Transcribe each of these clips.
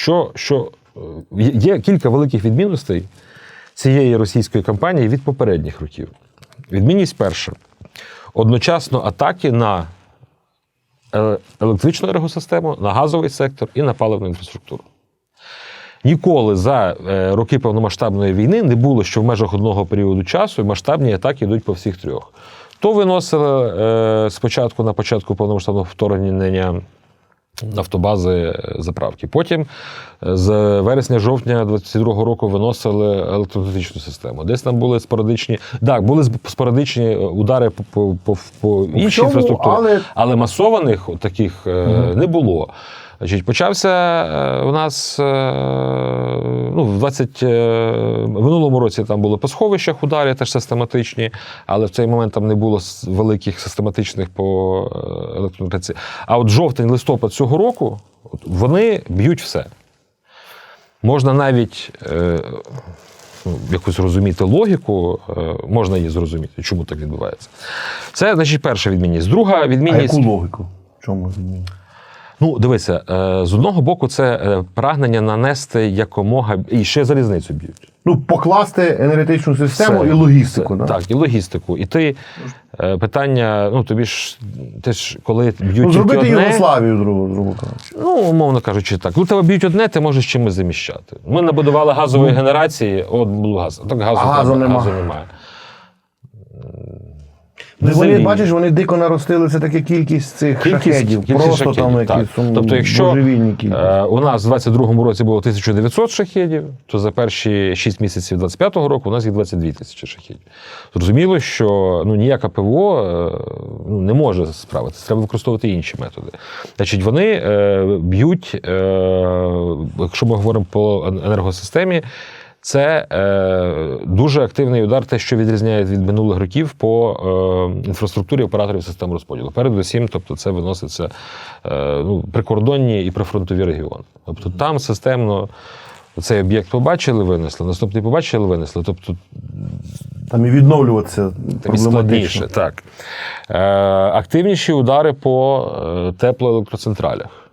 Що, що е, є кілька великих відмінностей цієї російської кампанії від попередніх років. Відмінність перша: одночасно атаки на е- електричну енергосистему, на газовий сектор і на паливну інфраструктуру. Ніколи за е, роки повномасштабної війни не було, що в межах одного періоду часу масштабні атаки йдуть по всіх трьох. То виносили спочатку на початку повномасштабного вторгнення нафтобази е, заправки. Потім е, з вересня-жовтня 22-го року виносили електротичну систему. Десь там були спорадичні, так, були сп- спорадичні е, удари по, по, по, по іншій інфраструктурі, але- але масованих таких угу. не було. Значить, почався е, у нас е, ну, в 20, е, в минулому році там були по сховищах удари, теж систематичні, але в цей момент там не було великих систематичних по електроенергетиці. А от жовтень, листопад цього року от, вони б'ють все. Можна навіть е, ну, якусь розуміти логіку, е, можна її зрозуміти, чому так відбувається. Це, значить, перша відмінність. Друга А відмінність. яку логіку? Чому відмінність? Ну, дивися, е, з одного боку, це е, прагнення нанести якомога і ще залізницю б'ють. Ну, покласти енергетичну систему Все. і логістику. Все. да? Так, і логістику. І ти е, питання, ну тобі ж ти ж коли б'ють Ну, зробити одне, Югославію, грубо, грубо кажучи. ну умовно кажучи, так. Коли тебе б'ють одне, ти можеш чимось заміщати. Ми набудували газової генерації, от був газ. Так газу, А газу тебе- нема. газу немає. Ну, вони, бачиш, вони дико наростили це таке кількість цих шахедів. Просто шахедів, там так. якісь сум- Тобто, якщо божевільні кількість. е, у нас в 22-му році було 1900 шахедів, то за перші 6 місяців 25-го року у нас їх 22 тисячі шахедів. Зрозуміло, що ну, ніяка ПВО е, ну, не може справитися, треба використовувати інші методи. Значить, вони е, б'ють, е, якщо ми говоримо по енергосистемі, це е, дуже активний удар, те, що відрізняє від минулих років по е, інфраструктурі операторів систем розподілу. Передусім, тобто, це виноситься е, ну, прикордонні і прифронтові регіони. Тобто там системно цей об'єкт побачили, винесли, наступний побачили, винесли. Тобто Там і відновлюватися там і складніше. Так. Е, активніші удари по е, теплоелектроцентралях.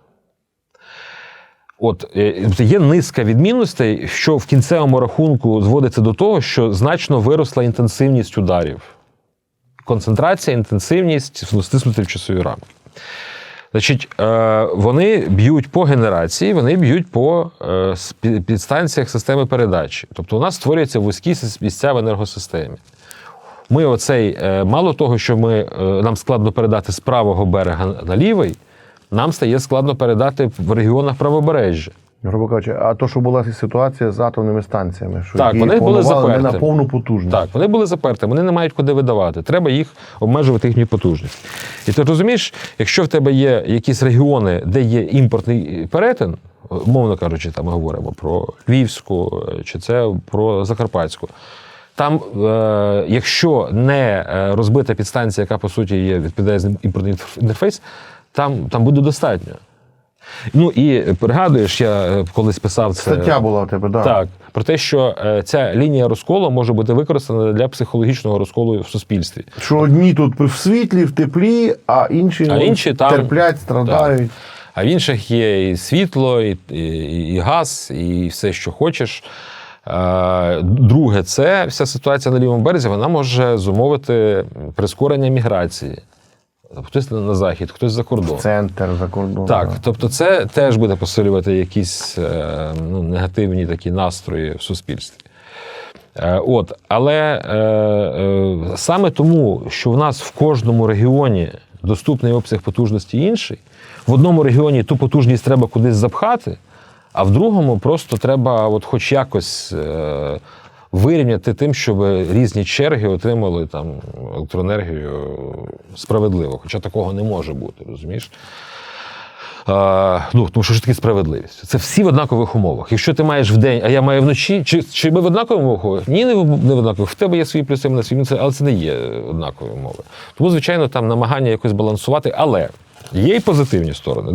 От е, тобто є низка відмінностей, що в кінцевому рахунку зводиться до того, що значно виросла інтенсивність ударів. Концентрація, інтенсивність ну, стиснути в часові рамки. Значить, е, вони б'ють по генерації, вони б'ють по е, підстанціях системи передачі. Тобто у нас створюються вузькі місця в енергосистемі. Ми оцей, е, мало того, що ми, е, нам складно передати з правого берега на лівий, нам стає складно передати в регіонах правобережжя. Грубо кажучи, а то, що була ситуація з атомними станціями, що Так, вони були не на повну потужність. Так, вони були заперті, вони не мають куди видавати. Треба їх обмежувати їхню потужність. І ти розумієш, якщо в тебе є якісь регіони, де є імпортний перетин, мовно кажучи, там ми говоримо про Львівську е, чи це про Закарпатську. Там, е, якщо не е, розбита підстанція, яка по суті є відповідає імпортний інтерфейс, там, там буде достатньо. Ну і пригадуєш, я е, колись писав це. Стаття була в тебе, да. Так, про те, що е, ця лінія розколу може бути використана для психологічного розколу в суспільстві. Що одні тут в світлі, в теплі, а інші, А інші там- терплять, страдають. А в інших є і світло, і, і, і газ, і все, що хочеш. Е, Друге, це вся ситуація на лівому березі, вона може зумовити прискорення міграції. Хтось на захід, хтось за кордон. Центр за кордоном. Так, тобто це теж буде посилювати якісь е, ну, негативні такі настрої в суспільстві. Е, От, але е, е, саме тому, що в нас в кожному регіоні доступний обсяг потужності інший, в одному регіоні ту потужність треба кудись запхати, а в другому просто треба, от хоч якось. Е, Вирівняти тим, щоб різні черги отримали там електроенергію справедливо. Хоча такого не може бути, розумієш? А, ну, тому що ж таке справедливість. Це всі в однакових умовах. Якщо ти маєш вдень, а я маю вночі, чи, чи ми в однакових умовах? Ні, не в, не в однакових. В тебе є свої плюси, мене свої але це не є однакові умови. Тому, звичайно, там намагання якось балансувати, але є й позитивні сторони.